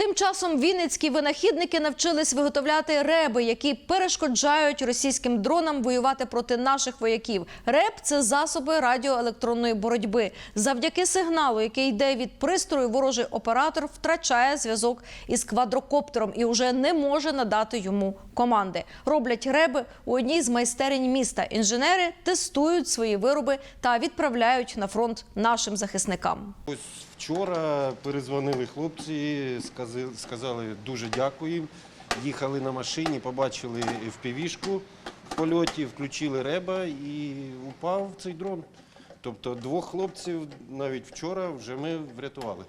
Тим часом вінницькі винахідники навчились виготовляти реби, які перешкоджають російським дронам воювати проти наших вояків. Реб це засоби радіоелектронної боротьби. Завдяки сигналу, який йде від пристрою, ворожий оператор втрачає зв'язок із квадрокоптером і вже не може надати йому команди. Роблять реби у одній з майстерень міста. Інженери тестують свої вироби та відправляють на фронт нашим захисникам. Ось вчора перезвонили хлопці, скази- сказали дуже дякую їм. Їхали на машині, побачили впівішку в польоті, включили реба і упав цей дрон. Тобто двох хлопців навіть вчора вже ми врятували.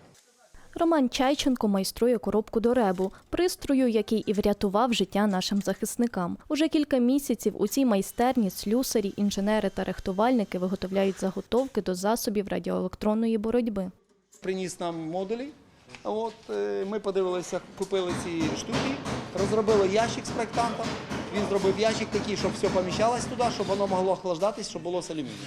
Роман Чайченко майструє коробку до ребу, пристрою, який і врятував життя нашим захисникам. Уже кілька місяців у цій майстерні слюсарі, інженери та рихтувальники виготовляють заготовки до засобів радіоелектронної боротьби. приніс нам модулі. От е, ми подивилися, купили ці штуки, розробили ящик з проєктантом. Він зробив ящик такий, щоб все поміщалось туди, щоб воно могло охлаждатись, щоб було з алюмінію.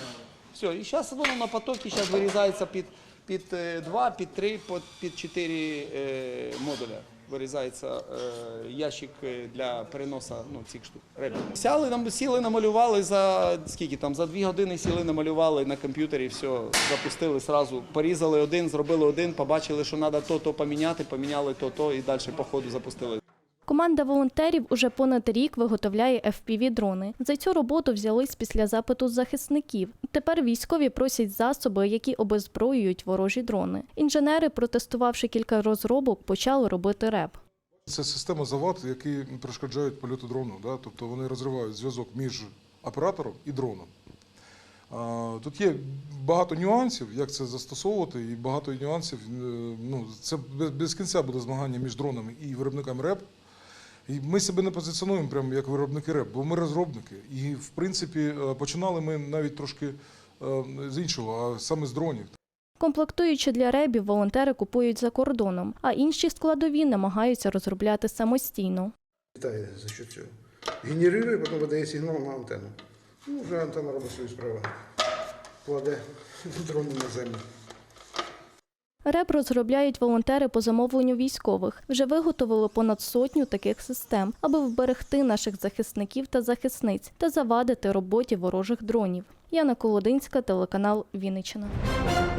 Все, і зараз воно на потокі зараз вирізається під, під 2, під 3, під, під 4 е, модуля. Вирізається е, ящик е, для переносу ну, цих штук. ребів. Сяли, нам сіли, намалювали за скільки там, за дві години сіли, намалювали на комп'ютері, все, запустили сразу. Порізали один, зробили один, побачили, що треба то-то поміняти, поміняли то-то і далі по ходу запустили. Команда волонтерів уже понад рік виготовляє FPV-дрони. За цю роботу взялись після запиту захисників. Тепер військові просять засоби, які обезброюють ворожі дрони. Інженери, протестувавши кілька розробок, почали робити реп. Це система завад, які перешкоджають польоту дрону. Да? Тобто вони розривають зв'язок між оператором і дроном. Тут є багато нюансів, як це застосовувати, і багато нюансів. е, Ну, це без кінця буде змагання між дронами і виробниками РЕП. І ми себе не позиціонуємо прямо як виробники РЕП, бо ми розробники. І, в принципі, е, починали ми навіть трошки е, з іншого, а саме з дронів. Комплектуючі для ребів волонтери купують за кордоном, а інші складові намагаються розробляти самостійно. Літає за що цього. Генерує, потім видає сигнал на антенну. Ну, вже антенна робить свою справу. Кладе дрон на землю. Реб розробляють волонтери по замовленню військових. Вже виготовили понад сотню таких систем, аби вберегти наших захисників та захисниць та завадити роботі ворожих дронів. Яна Колодинська, телеканал Вінниччина.